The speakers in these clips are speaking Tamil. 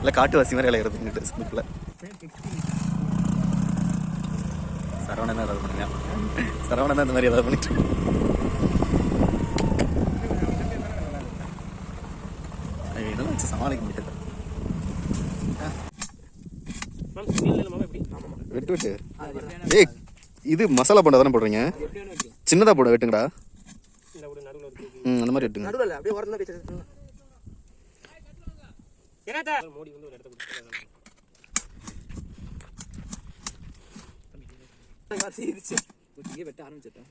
இல்லை காட்டுவாசி மாதிரி இலையிறதுங்கிட்டு ஸ்மிப்பில் சரவணன் தான் ஏதாவது பண்ணுங்க. சரவணன் தான் இந்த மாதிரி ஏதாவது பண்ணிட்டு இதெல்லாம் வச்சு சமாளிக்க முடியாது. வெட்டு வெட்டு. ஏய் இது மசாலா போண்டா தானே போடுறீங்க? சின்னதாக போட வெட்டுங்கடா. ம் அந்த மாதிரி வெட்டுங்க. வச்சு மோடி வந்து ஒரு இடத்த கொடுத்துருக்காங்க வெட்ட ஆரம்பிச்சிட்டேன்.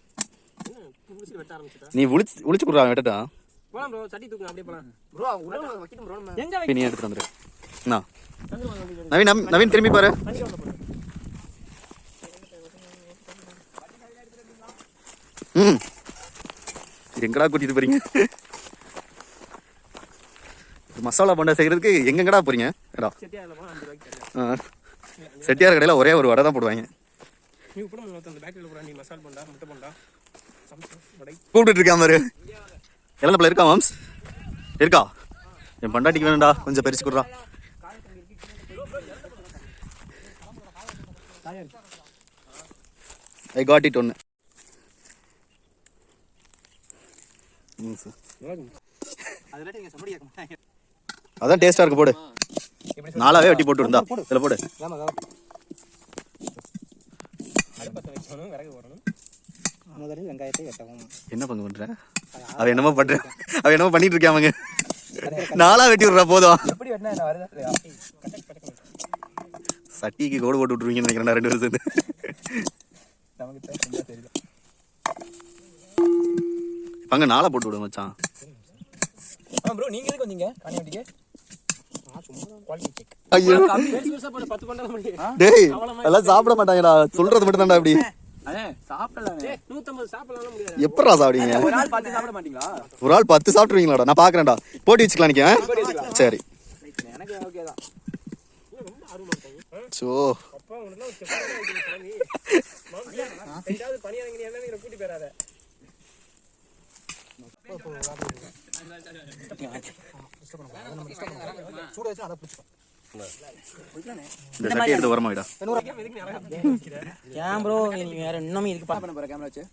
முடிச்சுட்டு வெட்ட ஆரம்பிச்சுட்டா? நீ உளிச்சு உளிச்சு கொடுறா வெட்டட்டா போலாம் ப்ரோ சட்டி தூக்குங்க அப்படியே போலாம். ப்ரோ உள்ள வைக்கணும் ப்ரோ எங்க நீ எடுத்துட்டு வந்துரு. என்ன? நவீன் நம்- நவீன் திரும்பி பாரு. ம். எங்கடா கூட்டிட்டு போறீங்க? மசாலா போண்டா செய்யறதுக்கு எங்கெங்கடா ஏடா ஆ. செட்டியார் கடையில் ஒரே ஒரு வடை தான் போடுவாங்க. நீ கூட அந்த பேக்கரியில் போகிறா நீ மசால் போண்டா முட்டை போண்டா சம்சம் வடை. கூப்பிட்டு இருக்கான் பாரு. இளந்தப்பில் இருக்கா மாம்ஸ்? இருக்கா? என் பண்டாட்டிக்கு வேணும்டா கொஞ்சம் பறிச்சு கொடுறா. ஐ காட் இட் ஒன்று அது ரேட்டு அதான் டேஸ்டா இருக்கு போடு. நாலாவே வெட்டி போட்டு இருந்தா இதில் போடு. ஆமாம் அடுப்பத்தை முதலில் வெங்காயத்தை வெட்டவும் என்ன பங்கு பண்ற? அவ என்னமோ பண்ற. அவ என்னமோ பண்ணிட்டு இருக்காமங்க நாலா வெட்டி விடுறா போதும். எப்படி சட்டிக்கு கோடு போட்டு விட்டுருவீங்கன்னு நினைக்கிறேன் ரெண்டு பேரும் சேர்ந்து நமக்கு தெரிஞ்சா பங்க நாளா போட்டு விடுங்க மச்சான். ப்ரோ நீங்கள் எதுக்கு வந்தீங்க? காணியாட்டிக்கு ஐயோ டேய் எல்லாம் சாப்பிட மாட்டாங்கடா சொல்றது மட்டும் தான்டா அப்படி எப்படா சாப்பிடுவீங்க ஒரு நாள் பார்த்து சாப்பிட மாட்டீங்களா ஒரு ஆள் பத்து சாப்பிட்டுருவீங்களாடா நான் பாக்குறேன்டா போட்டி வச்சுக்கலாம் சரி சோ அப்பா சூட வச்சு அதை பிடிச்சிக்கோ இந்த சட்டி எடுத்து விடா. ஏன் ப்ரோ நீ வேற இன்னும் இதுக்கு பண்ண போற கேமரா வச்சு?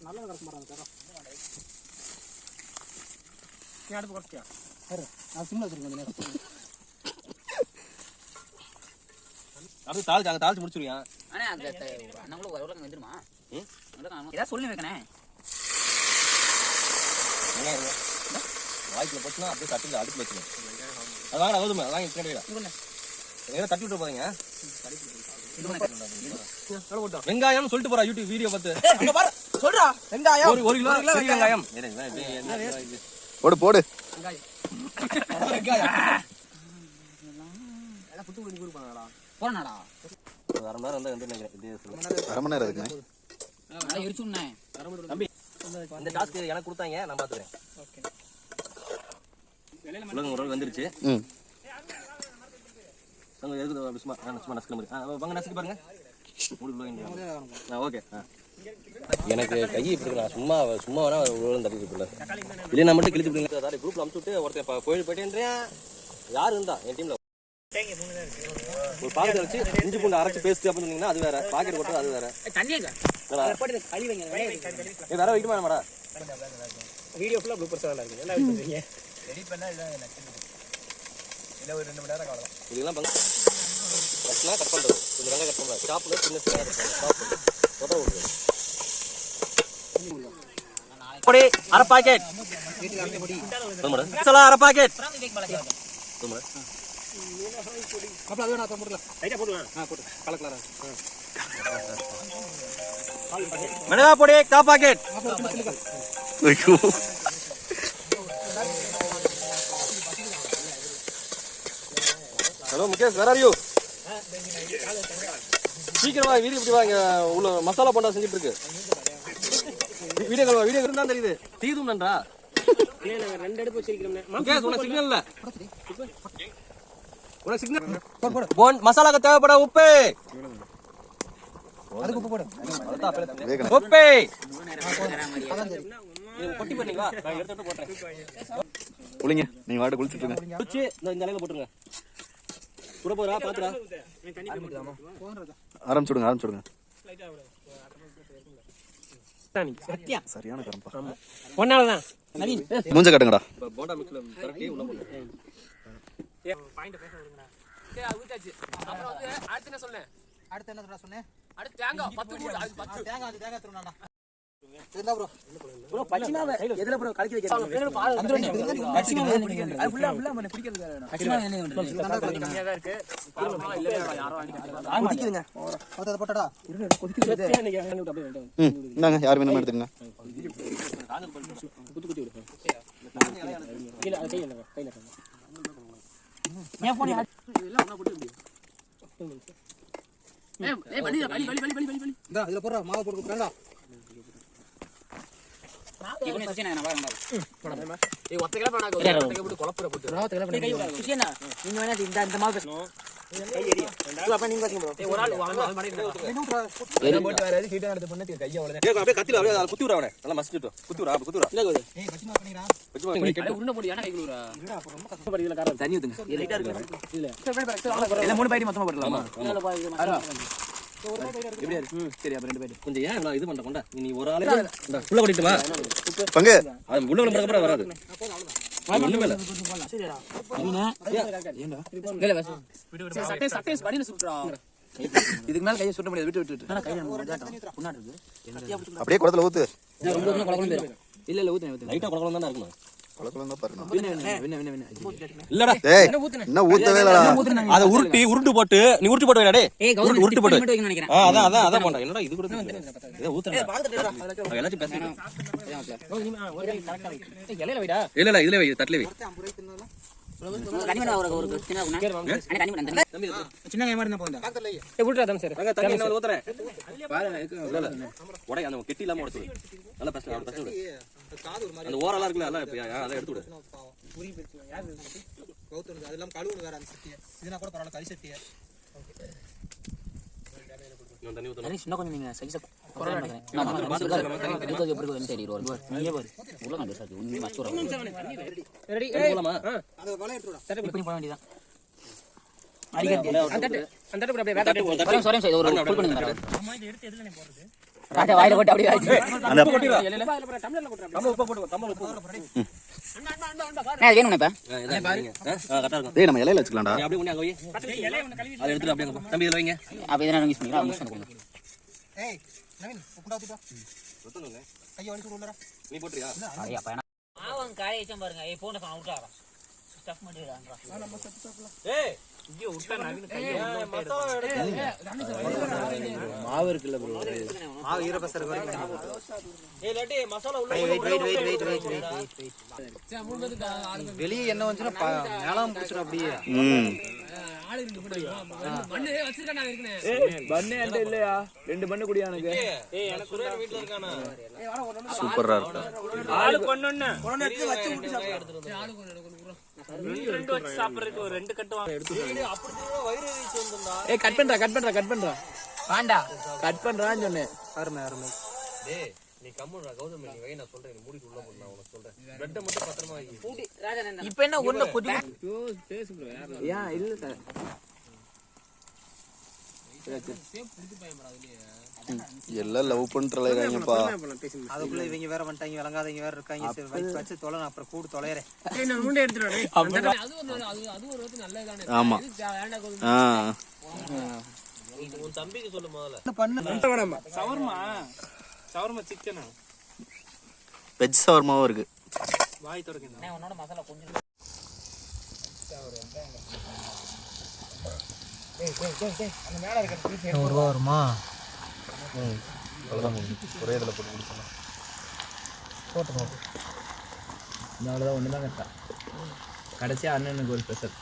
நல்லா கிடக்க மாட்டாங்க நீ அடுப்பு குறைச்சியா நான் சிம்ல வச்சிருக்கேன் அப்படியே தாளிச்சு அங்கே தாளிச்சு முடிச்சிருவியா? அண்ணே அந்த அண்ணன் கூட உருளைக்கிழங்கு வந்துருமா ஏதாவது சொல்லி வைக்கணே. வாய்க்குள்ள போச்சுன்னா அப்படியே தட்டில் அடுப்பில் வச்சுக்கணும் அது வாங்க கோதுமை வாங்கி பின்னாடி ஏதோ தட்டி விட்டு போறீங்க வெங்காயம் சொல்லிட்டு போறா யூடியூப் வீடியோ பார்த்து. அங்க பாரு. சொல்றா. வெங்காயம். ஒரு ஒரு கிலோ பெரிய வெங்காயம்? போடு போடு. போறனாடா ஒரு அரை மணி நேரம் வந்து நினைக்கிறேன். அரை மணி நேரம் இருக்குண்ணே எரிச்சுண்ணே தம்பி இந்த டாஸ்க் எனக்கு கொடுத்தாங்க நான் பார்த்துக்கிறேன் உலகம் ஒரு வந்துருச்சு. ம். அங்க எதுக்கு சும்மா சும்மா நசுக்கிற மாதிரி. வாங்க நசுக்கி பாருங்க. ஓகே எனக்கு கை இப்படி நான் சும்மா சும்மா வேணா உள்ள தப்பி விட்டுல நான் மட்டும் கிழிச்சு விடுங்க. குரூப்ல அமுச்சு விட்டு ஒருத்தன் போயிட்டு போயிட்டேன்றேன் யார் இருந்தா? என் டீம்ல ஒரு பாக்கெட் வச்சு இஞ்சி பூண்டு அரைச்சு பேஸ்ட் அப்படின்னு சொன்னீங்கன்னா அது வேற. பாக்கெட் போட்டது அது வேற. ஏய், வேற வைக்குமா நம்மடா வீடியோ ஃபுல்லா ப்ளூப்பர்ஸ் தான் இருக்கு. என்ன சொல்றீங்க? எடிட் பண்ணா இல்ல இல்ல ஒரு ரெண்டு மணி நேரம் காலம் இதெல்லாம் பண்ண கட்னா கட் பண்றது. கொஞ்சம் வெங்காயம் கட் பண்ணுறது ஷாப்ல சின்ன சின்ன கட் பண்ணுறது ஷாப் தொட விடுறது பொடி அரை பாக்கெட் மசாலா அரை பாக்கெட் அப்ப அது வேணா அப்புறம் போட்டுக்கலாம். லைட்டா போடுவேன் ஆ போட்டு. கலர் கலரா மிளகா பொடி கா பாக்கெட். ஐயோ. ஹலோ முகேஷ் வேற யூ சீக்கிரம் வா வீடியோ இப்படி வாங்க உள்ள மசாலா போண்டா செஞ்சுட்டு இருக்கு. வீடியோ கால் வீடியோ இருந்தா தெரியுது. தீதும் நன்றா? ரெண்டு அடுப்பு வச்சிருக்கிறோம்னே. முகேஷ் உனக்கு சிக்னல் இல்ல. போன் மசாலாக்கு தேவைப்பட உப்பு. உப்பு குளிங்க. நீங்க வாட்டு குளிச்சுட்டு இருங்க. குளிச்சு இந்த அலையில போட்டுருங்க. சுட போறா பாத்துடா. ஆரம்பிச்சு விடுங்க ஆரம்பிச்சு விடுங்க சத்தியம் சரியான கரம்பா ஒன்னாலதான் மூஞ்ச காட்டுங்கடா. போண்டா மிக்ஸ்ல உள்ள பாயிண்ட் பேச விடுங்கடா சரி அது ஊத்தாச்சு அப்புறம் வந்து அடுத்து என்ன சொன்னேன் அடுத்து என்ன சொன்னேன் அடுத்து தேங்காய் பத்து மூணு அது பத்து தேங்காய் அது தேங்காய் திருநாடா இருந்தா ப்ரோ ப்ரோ பச்சிமாவை எதுல ப்ரோ கலக்கி வைக்கிறீங்க பச்சிமாவை அது ஃபுல்லா ஃபுல்லா பண்ண பிடிக்கிறது பச்சிமாவை என்ன பண்றீங்க கம்மியா தான் இருக்கு பாருங்க, இல்ல இல்ல யாரோ வாங்கிட்டாங்க கொதிக்குதுங்க அதை போட்டடா ம் இந்தாங்க யார் வேணுமோ எடுத்துக்கங்க கீழே அது கையில கையில ஏன் போன் ஏய் வலி வலி வலி வலி வலி வலி இந்தா இதுல போடுறா மாவு போட்டு கொடுக்குறேன்டா. இவனே சுசினா நான் ஏய் ஒத்த ஒத்த போட்டு போட்டு. சுசினா நீங்க வேணா இந்த இந்த மாவு பேசணும் அப்ப நீங்க பாத்தீங்க ப்ரோ ஏய் ஒரு ஆள் வாங்க அது மாதிரி போட்டு வேற எது ஹீட்டா எடுத்து பண்ண கையை அவ்வளவு ஏய், அப்படியே கத்தில அப்படியே அதை குத்தி விடுறா அவனை. நல்லா மசிச்சுட்டு குத்தி விடுறா குத்தி விடுறா ஏய் பச்சிமா பண்ணிடா. வச்சு பாருங்க அட உருண்டை போடு ஏன்னா கை குளுரா இதுல காரம் தண்ணி ஊத்துங்க. இது லைட்டா இருக்கு இல்ல. இல்ல மூணு பாக்கெட் மொத்தமா போடலாமா எப்படி இருக்கு? சரி அப்ப ரெண்டு பாக்கெட் கொஞ்சம் ஏன் இது பண்ண கொண்டா? நீ ஒரு ஆளே உள்ள கொட்டிட்டு வா பங்கு. அது உள்ள வராது. இதுக்கு மேல கையை சுட்ட முடியாது. விட்டு விட்டு அப்படியே குடத்துல ஊத்து. இல்ல இல்ல ஊத்துங்க லைட்டா குழப்பம் தானே இருக்கணும். அதை உருட்டி உருட்டு போட்டு நீ உருட்டு போட்டு வைடா டேய். ஏய் உருட்டு போட்டு. நினைக்கிறேன். அதான் அதான் அதான் போண்டா என்னடா இது கூட இதை எல்லாத்தையும் பேசுறேன் இல்ல இல்ல இதுல வை தட்டுல வை. தண்ணி வேணா ஒரு ஒரு சின்ன சின்ன கை மாதிரி இருந்தா போதும் விட்டுறா தம் சார் அங்க தண்ணி ஊத்துறேன் இல்ல இல்ல உடை அந்த கெட்டி இல்லாம உடைச்சு நல்லா பேச அவட பேச அந்த அதெல்லாம் இப்ப எடுத்து விடு அதெல்லாம் கழுவுறது வேற அந்த சட்டியை இதுனா கூட பரவாயில்ல கறி சட்டியை இன்னும் தண்ணி ஊத்தணும் சின்ன கொஞ்சம் நீங்க சைஸா நான் நீயே பாரு உள்ள நான் பேசாது மச்சு ரெடி போலாமா அதை இப்படி போக வேண்டியதான் அந்த தட்டு அப்படியே வேட்டை ஒரு வாயில போட்டு அப்படியே நான் வேணும் இப்ப. டேய் நம்ம இலையில வச்சுக்கலாம்டா. அப்படியே கொண்டு அங்க வை இலைய ஒண்ணு கழுவி அதை எடுத்துட்டு அப்படியே அங்க போ. தம்பி இதுல வைங்க. அப்ப இதெல்லாம் யூஸ் பண்ணிக்கலாம் யூஸ் பண்ணி ஏய் நவீன் உப்புடா ஊத்துடா கையை வலிச்சு உள்ளடா நீ போட்டுறியா? ஐயா பையனா ஆவன் காய வச்சேன் பாருங்க. ஏய் போன ஃபோன் அவுட் ஆறா ஸ்டஃப் பண்ணிடுறான்டா ஏய் மாவு இருக்குல்ல ப்ரோ மாவு ஈரப்பசர் வெளியே என்ன வந்துச்சுன்னா மேலாம் பிடிச்சிடும் அப்படியே ரெண்டு பண்ணு குடியா எனக்கு ஏய் எனக்கு சுரேஷ் வீட்ல இருக்கானா சூப்பரா இருக்கு ஏய் கட் பண்றா கட் பண்றா கட் பண்றா. வாண்டா. கட் பண்றான்னு சொன்னேன். அருமை அருமை. டேய் நீ கம்முடா கௌதம் நீ வை நான் சொல்றேன். மூடிட்டு உள்ள போடு நான் உனக்கு சொல்றேன். பிரெட் மட்டும் பத்திரமா இப்போ என்ன ஒண்ணு கொஞ்சம் பேசு ப்ரோ ஏன் இல்ல சார். எல்லாம் லவ் பண்ணிட்டு இருக்காங்கப்பா அதுக்குள்ள இவங்க வேற வந்துட்டாங்க விளங்காதவங்க வேற இருக்காங்க சரி வச்சு வச்சு தொலை அப்புறம் கூடு தொலைறேன். ஆமா. ஆ. உன் தம்பிக்கு சொல்லு முதல்ல. பண்ணு. சவர்மா. சவர்மா சிக்கனா? வெஜ் சவர்மாவும் இருக்கு. வாய் திறக்கணும். உன்னோட மசாலா கொஞ்சம் ஒரு ரூபா வருமா? ஒரே இதில் போட்டு முடிச்சோம் அவ்வளோதான் ஒன்று தான் கரெக்டா. கடைசியாக அண்ணனுக்கு ஒரு ஸ்பெஷல்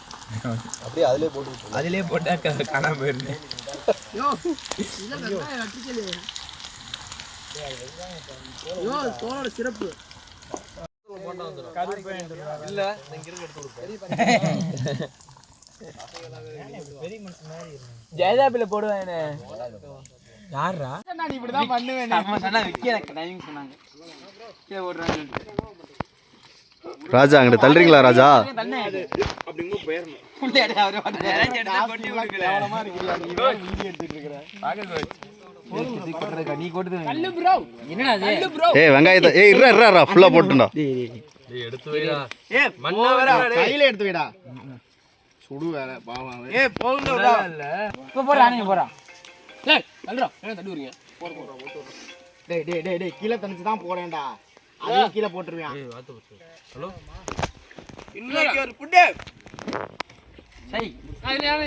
அப்படியே அதிலே போட்டு அதிலே போட்டா க- காணாம போயிருந்தேன் தோலோட சிறப்பு. ஜெயதாபில போடுவேன் யாரா நான் இப்படிதான் பண்ணுவேன். நம்ம சொன்னா விக்கிற டைமிங் சொன்னாங்க. கீழே ஓடுறாங்க. ராஜா அங்கிட்டு தள்ளுறீங்களா ராஜா? அப்படிங்கும் போயிடணும் என்னடா அது ஏய் வெங்காயத்தை ஏய் ஃபுல்லாக போட்டுண்டா கையில எடுத்து வைடா. சுடு வேற பாவம் ஏ போகுங்க இப்ப போறா நீங்க போறா. டேய் தள்ளுடா. என்ன தள்ளி வரீங்க டேய் டேய் டேய் டேய் கீழே தனிச்சு தான் போறேன்டா. அதையும் கீழே போட்டுருவேன் இன்னொரு ஒரு புட்டு. சரி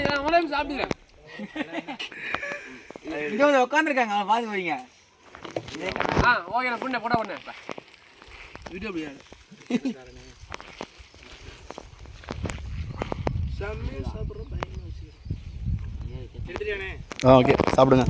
நான் உடம்பு சாப்பிடுறேன். இங்க வந்து உட்காந்துருக்காங்க பாத்து போறீங்க. ஆ ஓகே நான் புண்ணை போட உடனே. வீடியோ அப்படியா ஆ ஓகே சாப்பிடுங்க.